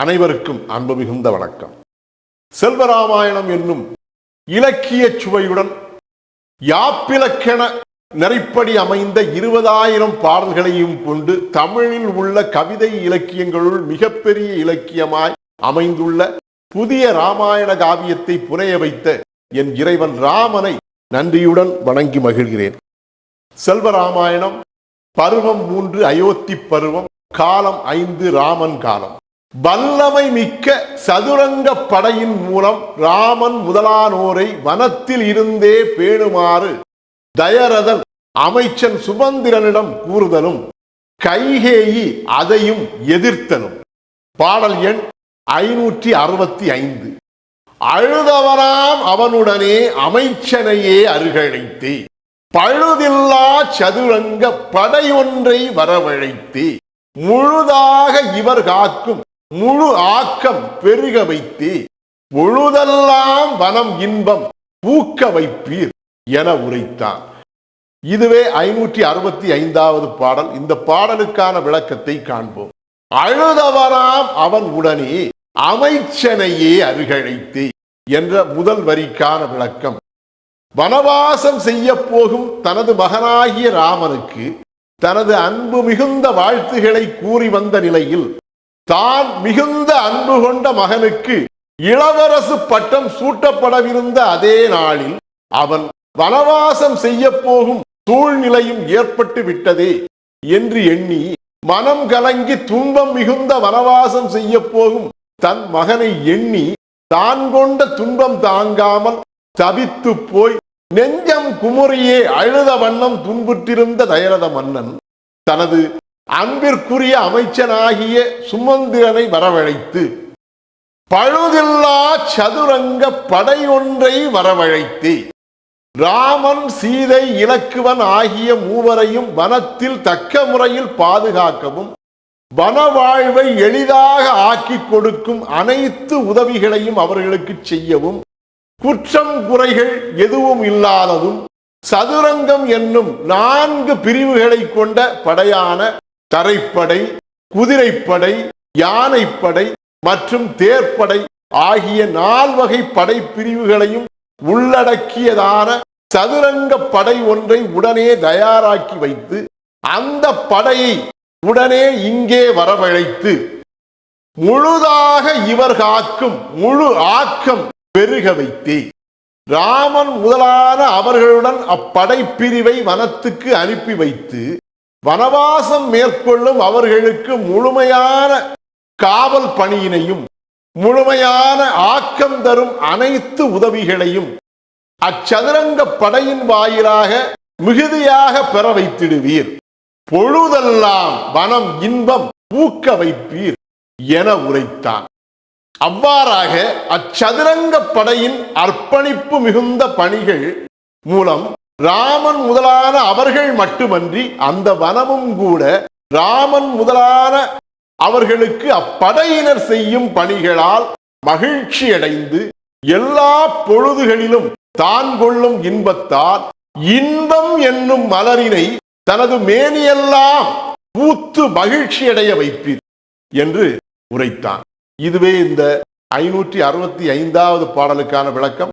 அனைவருக்கும் அன்பு மிகுந்த வணக்கம். செல்வராமாயணம் என்னும் இலக்கிய சுவையுடன் யாப்பிலக்கண நெறிப்படி அமைந்த இருபதாயிரம் பாடல்களையும் கொண்டு தமிழில் உள்ள கவிதை இலக்கியங்களுள் மிகப்பெரிய இலக்கியமாய் அமைந்துள்ள புதிய ராமாயண காவியத்தை புனைய வைத்த என் இறைவன் ராமனை நன்றியுடன் வணங்கி மகிழ்கிறேன். செல்வராமாயணம் பருவம் மூன்று அயோத்தி பருவம் காலம் ஐந்து ராமன் காலம். வல்லமை மிக்க சதுரங்க படையின் மூலம் ராமன் முதலானோரை வனத்தில் இருந்தே பேணுமாறு தயரதன் அமைச்சன் சுமந்திரனிடம் கூறுதலும் கைகேயி அதையும் எதிர்த்தனும் பாடல் எண் ஐநூற்றி அறுபத்தி ஐந்து. அழுதவராம் அவனுடனே அமைச்சனையே அருகழைத்து பழுதில்லா சதுரங்க படையொன்றை வரவழைத்து முழுதாக இவர் காக்கும் முழு ஆக்கம் பெருக வைத்து பொழுதெல்லாம் வனம் இன்பம் பூக்க வைப்பீர் என உரைத்தான். இதுவே ஐநூற்றி அறுபத்தி ஐந்தாவது பாடல். இந்த பாடலுக்கான விளக்கத்தை காண்போம். அழுதவராம் அவன் உடனே அமைச்சனையே அருகழைத்து என்ற முதல் வரிக்கான விளக்கம். வனவாசம் செய்ய போகும் தனது மகனாகிய ராமனுக்கு தனது அன்பு மிகுந்த வாழ்த்துகளை கூறி வந்த நிலையில் தான் மிகுந்த அன்பு கொண்ட மகனுக்கு இளவரசு பட்டம் சூட்டப்படவிருந்த அதே நாளில் அவன் வனவாசம் செய்ய போகும் சூழ்நிலையும் ஏற்பட்டு விட்டதே என்று எண்ணி மனம் கலங்கி துன்பம் மிகுந்த வனவாசம் செய்ய போகும் தன் மகனை எண்ணி தான் கொண்ட துன்பம் தாங்காமல் தவித்து போய் நெஞ்சம் குமுறியே அழுத வண்ணம் துன்புற்றிருந்த தயரத மன்னன் தனது அன்பிற்குரிய அமைச்சனாகிய சுமந்திரனை வரவழைத்து பழுதில்லா சதுரங்க படை ஒன்றை வரவழைத்து ராமன் சீதை இலக்குவன் ஆகிய மூவரையும் வனத்தில் தக்க முறையில் பாதுகாக்கவும் வன வாழ்வை எளிதாக ஆக்கிக் கொடுக்கும் அனைத்து உதவிகளையும் அவர்களுக்கு செய்யவும் குற்றம் குறைகள் எதுவும் இல்லாததும் சதுரங்கம் என்னும் நான்கு பிரிவுகளை கொண்ட படையான தரைப்படை குதிரைப்படை யானைப்படை மற்றும் தேர்ப்படை ஆகிய நால்வகை படை பிரிவுகளையும் உள்ளடக்கியதான சதுரங்க படை ஒன்றை உடனே தயாராக்கி வைத்து அந்த படையை உடனே இங்கே வரவழைத்து முழுதாக இவர் காக்கும் முழு ஆக்கம் பெருக வைத்தே. ராமன் முதலான அவர்களுடன் அப்படைப்பிரிவை வனத்துக்கு அனுப்பி வைத்து வனவாசம் மேற்கொள்ளும் அவர்களுக்கு முழுமையான காவல் பணியினையும் முழுமையான ஆக்கம் தரும் அனைத்து உதவிகளையும் அச்சதுரங்க படையின் வாயிலாக மிகுதியாக பெற வைத்திடுவீர். பொழுதெல்லாம் வனம் இன்பம் ஊக்க வைப்பீர் என உரைத்தான். அவ்வாறாக அச்சதுரங்க படையின் அர்ப்பணிப்பு மிகுந்த பணிகள் மூலம் ராமன் முதலான அவர்கள் மட்டுமன்றி அந்த வனமும் கூட ராமன் முதலான அவர்களுக்கு அப்படையினர் செய்யும் பணிகளால் மகிழ்ச்சி அடைந்து எல்லா பொழுதுகளிலும் தான் கொள்ளும் இன்பத்தால் இன்பம் என்னும் மலரினை தனது மேனியெல்லாம் பூத்து மகிழ்ச்சி அடைய வைப்பீர் என்று உரைத்தான். இதுவே இந்த ஐநூற்றி அறுபத்தி ஐந்தாவது பாடலுக்கான விளக்கம்.